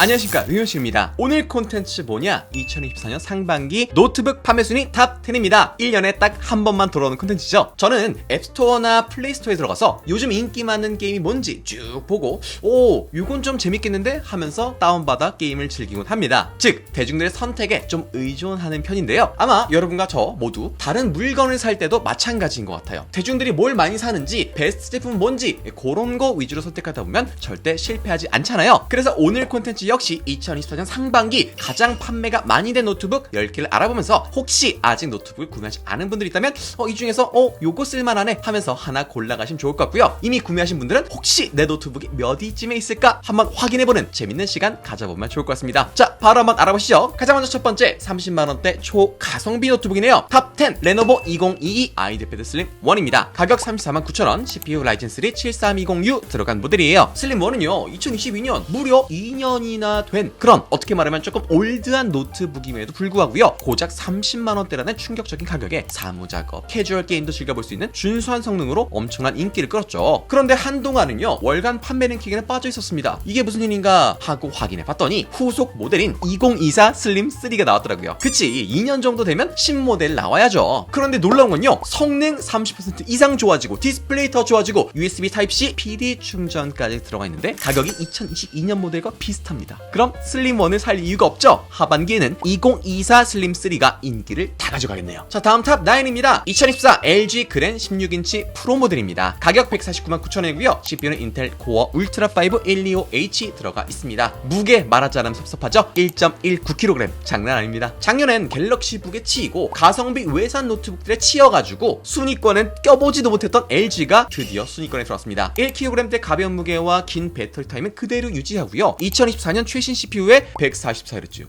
안녕하십니까. 류현식입니다. 오늘 콘텐츠 뭐냐? 2024년 상반기 노트북 판매 순위 탑 10입니다. 1년에 딱 한 번만 돌아오는 콘텐츠죠. 저는 앱스토어나 플레이스토어에 들어가서 요즘 인기 많은 게임이 뭔지 쭉 보고 오 이건 좀 재밌겠는데? 하면서 다운받아 게임을 즐기곤 합니다. 즉 대중들의 선택에 좀 의존하는 편인데요. 아마 여러분과 저 모두 다른 물건을 살 때도 마찬가지인 것 같아요. 대중들이 뭘 많이 사는지 베스트 제품은 뭔지 그런 거 위주로 선택하다 보면 절대 실패하지 않잖아요. 그래서 오늘 콘텐츠 역시 2024년 상반기 가장 판매가 많이 된 노트북 10개를 알아보면서 혹시 아직 노트북을 구매하지 않은 분들이 있다면 어, 이 중에서 어 요거 쓸만하네 하면서 하나 골라가시면 좋을 것 같고요. 이미 구매하신 분들은 혹시 내 노트북이 몇 위쯤에 있을까 한번 확인해보는 재밌는 시간 가져보면 좋을 것 같습니다. 자 바로 한번 알아보시죠. 가장 먼저 첫 번째 30만원대 초가성비 노트북이네요. 탑10 레노버 2022 아이드패드 슬림 1입니다. 가격 34만 9천원 CPU 라이젠 3 7320U 들어간 모델이에요. 슬림 1은요 2022년 무려 2년이나 된 그런 어떻게 말하면 조금 올드한 노트북임에도 불구하고요. 고작 30만원대라는 충격적인 가격에 사무작업 캐주얼 게임도 즐겨볼 수 있는 준수한 성능으로 엄청난 인기를 끌었죠. 그런데 한동안은요 월간 판매 랭킹에는 빠져 있었습니다. 이게 무슨 일인가 하고 확인해 봤더니 후속 모델인 2024 슬림 3가 나왔더라고요. 그치 2년 정도 되면 신모델 나와야죠. 그런데 놀라운 건요 성능 30% 이상 좋아지고 디스플레이 더 좋아지고 USB Type-C PD 충전까지 들어가 있는데 가격이 2022년 모델과 비슷합니다 그럼 슬림 1을 살 이유가 없죠? 하반기에는 2024 슬림 3가 인기를 다 가져가겠네요. 자 다음 탑 9입니다. 2024 LG 그랜 16인치 프로 모델입니다. 가격 149만 9천원이고요. CPU는 인텔 코어 울트라 5 125H 들어가 있습니다. 무게 말하자면 섭섭하죠? 1.19kg 장난 아닙니다. 작년엔 갤럭시 북에 치이고 가성비 외산 노트북들에 치여가지고 순위권엔 껴보지도 못했던 LG가 드디어 순위권에 들어왔습니다. 1kg대 가벼운 무게와 긴 배터리 타임은 그대로 유지하고요. 2024년 최신 CPU에 144Hz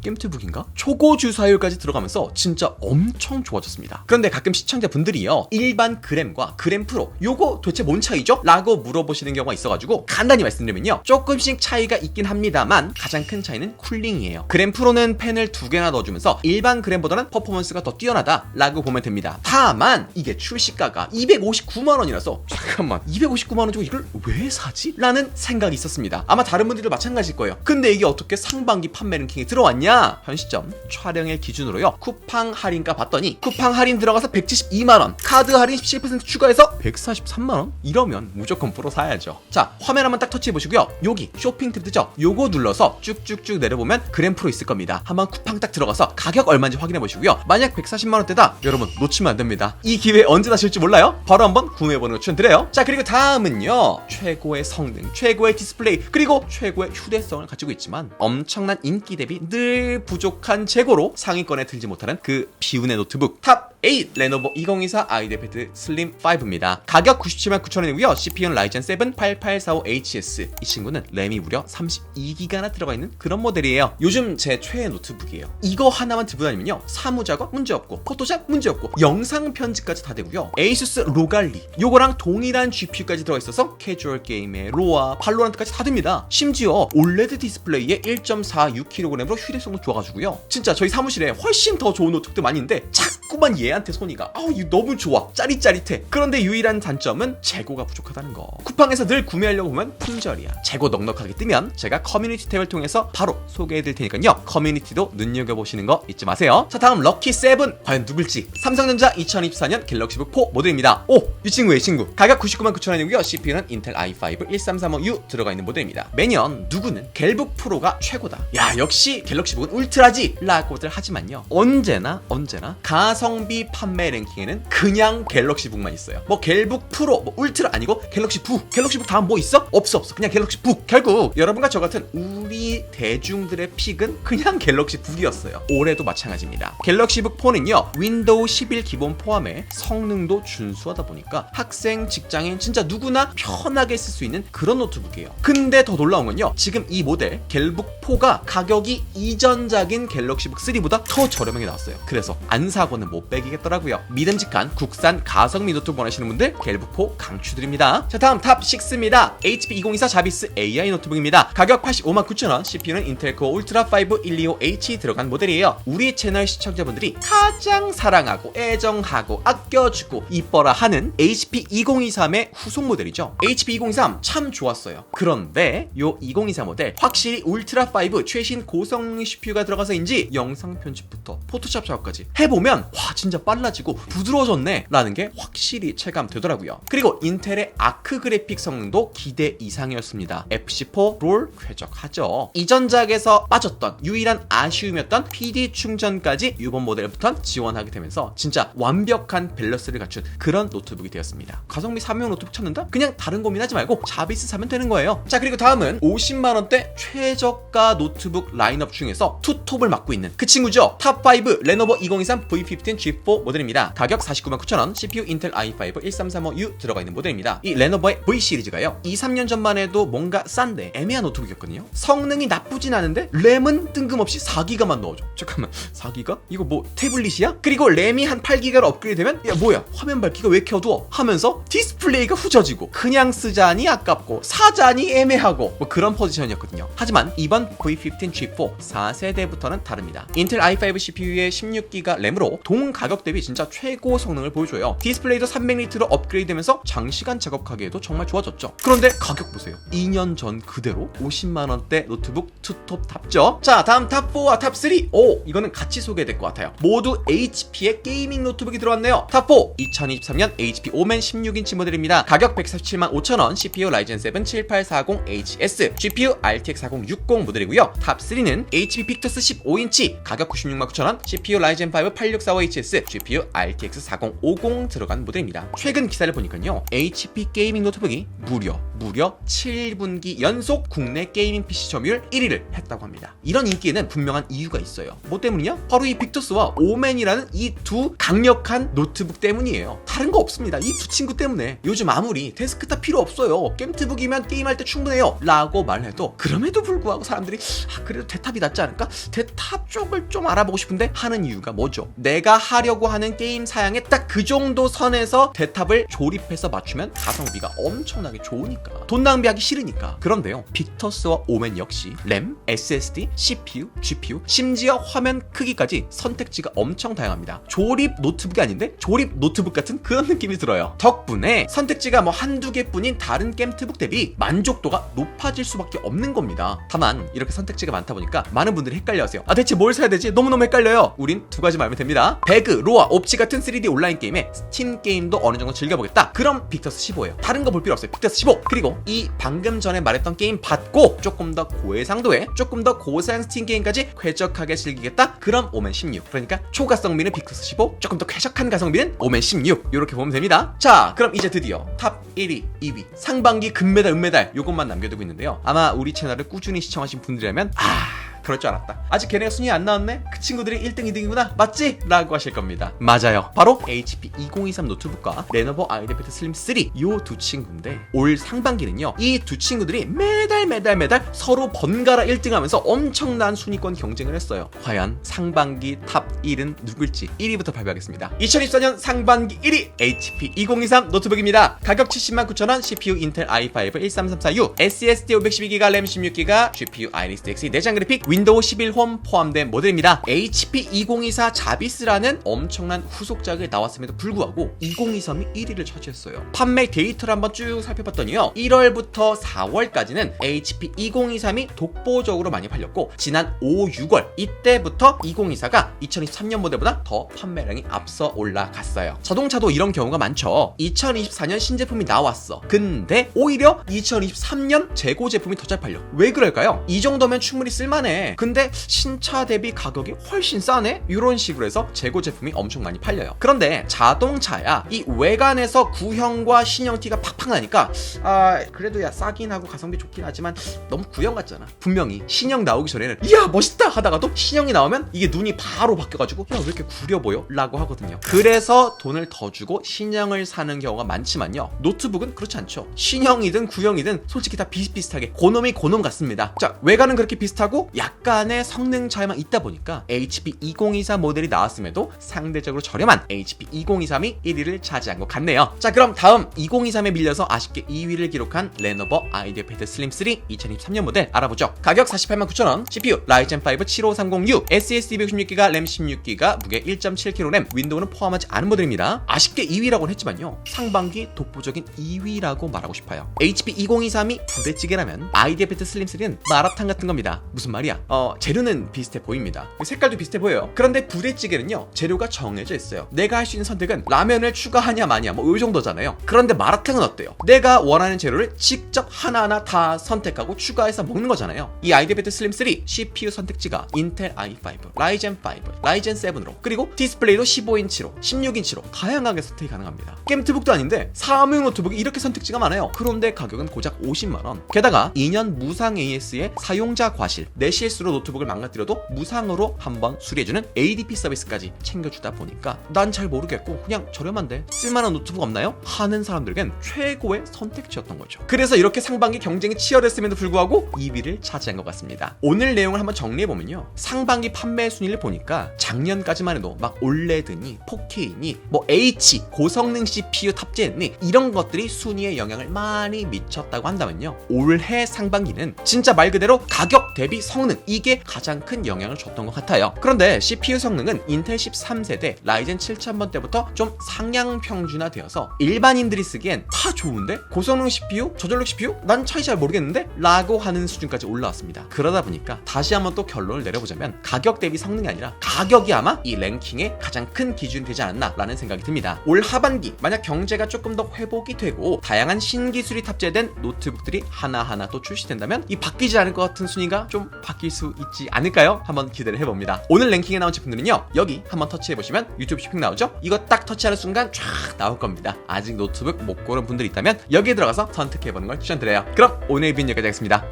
게임트북인가? 초고 주사율까지 들어가면서 진짜 엄청 좋아졌습니다. 그런데 가끔 시청자분들이요 일반 그램과 그램 프로 요거 도대체 뭔 차이죠? 라고 물어보시는 경우가 있어가지고 간단히 말씀드리면요 조금씩 차이가 있긴 합니다만 가장 큰 차이는 쿨링이에요. 그램 프로는 팬을 두 개나 넣어주면서 일반 그램보다는 퍼포먼스가 더 뛰어나다 라고 보면 됩니다. 다만 이게 출시가가 259만 원이라서 잠깐만 259만 원 주고 이걸 왜 사지? 라는 생각이 있었습니다. 아마 다른 분들도 마찬가지 일 거예요. 근데 이게 어떻게 상반기 판매 랭킹에 들어왔냐? 현 시점 촬영일 기준으로요. 쿠팡 할인가 봤더니 쿠팡 할인 들어가서 172만 원, 카드 할인 17% 추가해서 143만 원? 이러면 무조건 프로 사야죠. 자, 화면 한번 딱 터치해 보시고요. 여기 쇼핑 탭 뜨죠? 요거 눌러서 쭉쭉쭉 내려보면 그램 프로 있을 겁니다. 한번 쿠팡 딱 들어가서 가격 얼마인지 확인해 보시고요. 만약 140만 원대다, 여러분 놓치면 안 됩니다. 이 기회 언제 나실지 몰라요. 바로 한번 구매해 보는 거 추천드려요. 자, 그리고 다음은요. 최고의 성능, 최고의 디스플레이, 그리고 최고의 휴대 성을 가지고 있지만 엄청난 인기 대비 늘 부족한 재고로 상위권에 들지 못하는 그 비운의 노트북. 탑 8 레노버 2024 아이데패드 슬림 5입니다. 가격 97만 9천원이고요. CPU는 라이젠 7 8845HS. 이 친구는 램이 무려 32기가나 들어가 있는 그런 모델이에요. 요즘 제 최애 노트북이에요. 이거 하나만 들고 다니면요. 사무작업 문제없고 포토샵 문제없고 영상 편집까지 다 되고요. 에이수스 로갈리 요거랑 동일한 GPU까지 들어가 있어서 캐주얼 게임에 로아, 발로란트까지 다 됩니다. 심지어 올레드 디스플레이에 1.46kg으로 휴대성도 좋아가지고요. 진짜 저희 사무실에 훨씬 더 좋은 노트북들 많이 있는데 자꾸만 얘한 테 손이가 아우 이거 너무 좋아 짜릿짜릿해. 그런데 유일한 단점은 재고가 부족하다는 거. 쿠팡에서 늘 구매하려고 보면 품절이야. 재고 넉넉하게 뜨면 제가 커뮤니티 탭을 통해서 바로 소개해드릴 테니까요. 커뮤니티도 눈여겨보시는 거 잊지 마세요. 자 다음 럭키 세븐 과연 누굴지 삼성전자 2024년 갤럭시북 4 모델입니다. 오 이 친구의 친구 가격 99만 9천원이고요. CPU는 인텔 i5 1335U 들어가 있는 모델입니다. 매년 누구는 갤북 프로가 최고다. 야 역시 갤럭시북은 울트라지 라고들 하지만요. 언제나 언제나 가성비 판매 랭킹에는 그냥 갤럭시북만 있어요. 뭐 갤북 프로, 뭐 울트라 아니고 갤럭시 북. 갤럭시 북 다음 뭐 있어? 없어 없어. 그냥 갤럭시 북. 결국 여러분과 저 같은 우리 대중들의 픽은 그냥 갤럭시 북이었어요. 올해도 마찬가지입니다. 갤럭시 북 4는요 윈도우 11 기본 포함해 성능도 준수하다 보니까 학생, 직장인 진짜 누구나 편하게 쓸 수 있는 그런 노트북이에요. 근데 더 놀라운 건요 지금 이 모델 갤북 4가 가격이 이전작인 갤럭시 북 3보다 더 저렴하게 나왔어요. 그래서 안 사고는 못 빼기 이기겠더라고요. 믿음직한 국산 가성비 노트북 원하시는 분들 갤브포 강추드립니다. 자 다음 탑 6입니다. HP 2024 자비스 AI 노트북입니다. 가격 85만 9천원, CPU는 인텔 코어 울트라 5 125H 들어간 모델이에요. 우리 채널 시청자분들이 가장 사랑하고 애정하고 아껴주고 이뻐라 하는 HP 2023의 후속 모델이죠. HP 2023 참 좋았어요. 그런데 요 2024 모델 확실히 울트라 5 최신 고성능 CPU가 들어가서인지 영상 편집부터 포토샵 작업까지 해보면 와 진짜 빨라지고 부드러워졌네 라는 게 확실히 체감되더라고요. 그리고 인텔의 아크 그래픽 성능도 기대 이상이었습니다. FC4 롤 쾌적하죠. 이전작에서 빠졌던 유일한 아쉬움이었던 PD 충전까지 이번 모델부터 지원하게 되면서 진짜 완벽한 밸런스를 갖춘 그런 노트북이 되었습니다. 가성비 3명 노트북 찾는다? 그냥 다른 고민하지 말고 자비스 사면 되는 거예요. 자 그리고 다음은 50만 원대 최저가 노트북 라인업 중에서 투톱을 맡고 있는 그 친구죠. 탑5 레노버 2023 V15 G4 모델입니다. 가격 49만 9천원, CPU 인텔 i5 1335U 들어가 있는 모델입니다. 이 레노버의 V 시리즈가요. 2, 3년 전만 해도 뭔가 싼데 애매한 노트북이었거든요. 성능이 나쁘진 않은데 램은 뜬금없이 4기가만 넣어줘. 잠깐만 4기가? 이거 뭐 태블릿이야? 그리고 램이 한 8기가로 업그레이드 되면 야 뭐야 화면 밝기가 왜 이렇게 어두워? 하면서 디스플레이가 후져지고 그냥 쓰자니 아깝고 사자니 애매하고 뭐 그런 포지션이었거든요. 하지만 이번 V15 G4 4세대부터는 다릅니다. 인텔 i5 CPU의 16기가 램으로 동 가격 대비 진짜 최고 성능을 보여줘요. 디스플레이도 300니트로 업그레이드되면서 장시간 작업하기에도 정말 좋아졌죠. 그런데 가격 보세요. 2년 전 그대로 50만 원대 노트북 투톱답죠. 자, 다음 탑 4와 탑 3. 오, 이거는 같이 소개될 것 같아요. 모두 HP의 게이밍 노트북이 들어왔네요. 탑 4 2023년 HP 오멘 16인치 모델입니다. 가격 147만 5천 원, CPU 라이젠 7 7840HS, GPU RTX 4060 모델이고요. 탑 3는 HP 픽터스 15인치, 가격 96만 9천 원, CPU 라이젠 5 8645HS, GPU RTX 4050 들어간 모델입니다. 최근 기사를 보니까요. HP 게이밍 노트북이 무려 무려 7분기 연속 국내 게이밍 PC 점유율 1위를 했다고 합니다. 이런 인기에는 분명한 이유가 있어요. 뭐 때문이냐? 바로 이 빅터스와 오맨이라는 이 두 강력한 노트북 때문이에요. 다른 거 없습니다. 이 두 친구 때문에 요즘 아무리 데스크탑 필요 없어요. 게임트북이면 게임할 때 충분해요. 라고 말해도 그럼에도 불구하고 사람들이 아, 그래도 대탑이 낫지 않을까? 대탑 쪽을 좀 알아보고 싶은데 하는 이유가 뭐죠? 내가 하려고 하는 게임 사양에 딱 그 정도 선에서 대탑을 조립해서 맞추면 가성비가 엄청나게 좋으니까 돈 낭비하기 싫으니까. 그런데요 빅터스와 오멘 역시 램, SSD, CPU, GPU 심지어 화면 크기까지 선택지가 엄청 다양합니다. 조립 노트북이 아닌데 조립 노트북 같은 그런 느낌이 들어요. 덕분에 선택지가 뭐 한두 개뿐인 다른 게임트북 대비 만족도가 높아질 수밖에 없는 겁니다. 다만 이렇게 선택지가 많다 보니까 많은 분들이 헷갈려하세요. 아 대체 뭘 사야 되지? 너무너무 헷갈려요. 우린 두 가지만 알면 됩니다. 배그, 로아, 옵치 같은 3D 온라인 게임에 스팀 게임도 어느 정도 즐겨보겠다. 그럼 빅터스 15예요. 다른 거 볼 필요 없어요. 빅터스 15 그리고 이 방금 전에 말했던 게임 받고 조금 더 고해상도에 조금 더 고사양 스팀 게임까지 쾌적하게 즐기겠다? 그럼 오멘 16 그러니까 초가성비는 빅터스 15 조금 더 쾌적한 가성비는 오멘 16 이렇게 보면 됩니다. 자 그럼 이제 드디어 탑 1위 2위 상반기 금메달 은메달 요것만 남겨두고 있는데요. 아마 우리 채널을 꾸준히 시청하신 분들이라면 아 그럴 줄 알았다. 아직 걔네가 순위 안 나왔네? 그 친구들이 1등, 2등이구나? 맞지? 라고 하실 겁니다. 맞아요. 바로 HP 2023 노트북과 레노버 아이데피트 슬림 3요두 친구인데 올 상반기는요 이 두 친구들이 매달 매달 매달 서로 번갈아 1등 하면서 엄청난 순위권 경쟁을 했어요. 과연 상반기 탑 1은 누굴지 1위부터 발표하겠습니다. 2024년 상반기 1위 HP 2023 노트북입니다. 가격 70만 9천원, CPU 인텔 i5 1334U, SSD 512GB, 램 16GB, GPU Iris X 내장 그래픽, 윈 도우 11 홈 포함된 모델입니다. HP 2024 자비스라는 엄청난 후속작이 나왔음에도 불구하고 2023이 1위를 차지했어요. 판매 데이터를 한번 쭉 살펴봤더니요. 1월부터 4월까지는 HP 2023이 독보적으로 많이 팔렸고 지난 5, 6월 이때부터 2024가 2023년 모델보다 더 판매량이 앞서 올라갔어요. 자동차도 이런 경우가 많죠. 2024년 신제품이 나왔어. 근데 오히려 2023년 재고 제품이 더 잘 팔려. 왜 그럴까요? 이 정도면 충분히 쓸만해. 근데 신차 대비 가격이 훨씬 싸네? 이런 식으로 해서 재고 제품이 엄청 많이 팔려요. 그런데 자동차야 이 외관에서 구형과 신형 티가 팍팍 나니까 아 그래도 야 싸긴 하고 가성비 좋긴 하지만 너무 구형 같잖아. 분명히 신형 나오기 전에는 이야 멋있다 하다가도 신형이 나오면 이게 눈이 바로 바뀌어가지고 야 왜 이렇게 구려 보여? 라고 하거든요. 그래서 돈을 더 주고 신형을 사는 경우가 많지만요. 노트북은 그렇지 않죠. 신형이든 구형이든 솔직히 다 비슷비슷하게 고놈이 고놈 같습니다. 자 외관은 그렇게 비슷하고 약 약간의 성능 차이만 있다 보니까 HP 2024 모델이 나왔음에도 상대적으로 저렴한 HP 2023이 1위를 차지한 것 같네요. 자, 그럼 다음 2023에 밀려서 아쉽게 2위를 기록한 레노버 아이디어 패드 슬림 3 2023년 모델 알아보죠. 가격 489,000원, CPU 라이젠 5 75306, SSD 116기가, 램 16기가, 무게 1.7kg 램, 윈도우는 포함하지 않은 모델입니다. 아쉽게 2위라고는 했지만요. 상반기 독보적인 2위라고 말하고 싶어요. HP 2023이 부대찌개라면 아이디어 패드 슬림 3는 마라탕 같은 겁니다. 무슨 말이야? 어, 재료는 비슷해 보입니다. 색깔도 비슷해 보여요. 그런데 부대찌개는요, 재료가 정해져 있어요. 내가 할 수 있는 선택은 라면을 추가하냐 마냐 뭐 이 정도잖아요. 그런데 마라탕은 어때요? 내가 원하는 재료를 직접 하나하나 다 선택하고 추가해서 먹는 거잖아요. 이 아이디어 패드 슬림 3 CPU 선택지가 인텔 i5, 라이젠 5, 라이젠 7으로 그리고 디스플레이도 15인치로 16인치로 다양하게 선택이 가능합니다. 게임 노트북도 아닌데 사무용 노트북이 이렇게 선택지가 많아요. 그런데 가격은 고작 50만 원. 게다가 2년 무상 AS의 사용자 과실 내실 수로 노트북을 망가뜨려도 무상으로 한번 수리해주는 ADP 서비스까지 챙겨주다 보니까 난 잘 모르겠고 그냥 저렴한데 쓸만한 노트북 없나요? 하는 사람들에겐 최고의 선택지였던 거죠. 그래서 이렇게 상반기 경쟁이 치열했음에도 불구하고 2위를 차지한 것 같습니다. 오늘 내용을 한번 정리해보면요. 상반기 판매 순위를 보니까 작년까지만 해도 막 올레드니 4K니 뭐 H 고성능 CPU 탑재했니 이런 것들이 순위에 영향을 많이 미쳤다고 한다면요. 올해 상반기는 진짜 말 그대로 가격 대비 성능 이게 가장 큰 영향을 줬던 것 같아요. 그런데 CPU 성능은 인텔 13세대 라이젠 7000번 때부터 좀 상향 평준화 되어서 일반인들이 쓰기엔 다 좋은데 고성능 CPU, 저전력 CPU 난 차이 잘 모르겠는데 라고 하는 수준까지 올라왔습니다. 그러다 보니까 다시 한번 또 결론을 내려보자면 가격 대비 성능이 아니라 가격이 아마 이 랭킹의 가장 큰 기준이 되지 않았나라는 생각이 듭니다. 올 하반기 만약 경제가 조금 더 회복이 되고 다양한 신기술이 탑재된 노트북들이 하나하나 또 출시된다면 이 바뀌지 않을 것 같은 순위가 좀 바뀔 수 있지 않을까요? 한번 기대를 해봅니다. 오늘 랭킹에 나온 제품들은요 여기 한번 터치해보시면 유튜브 쇼핑 나오죠? 이거 딱 터치하는 순간 쫙 나올 겁니다. 아직 노트북 못 고른 분들이 있다면 여기에 들어가서 선택해보는 걸 추천드려요. 그럼 오늘 비디오 여기까지 하겠습니다.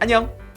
안녕!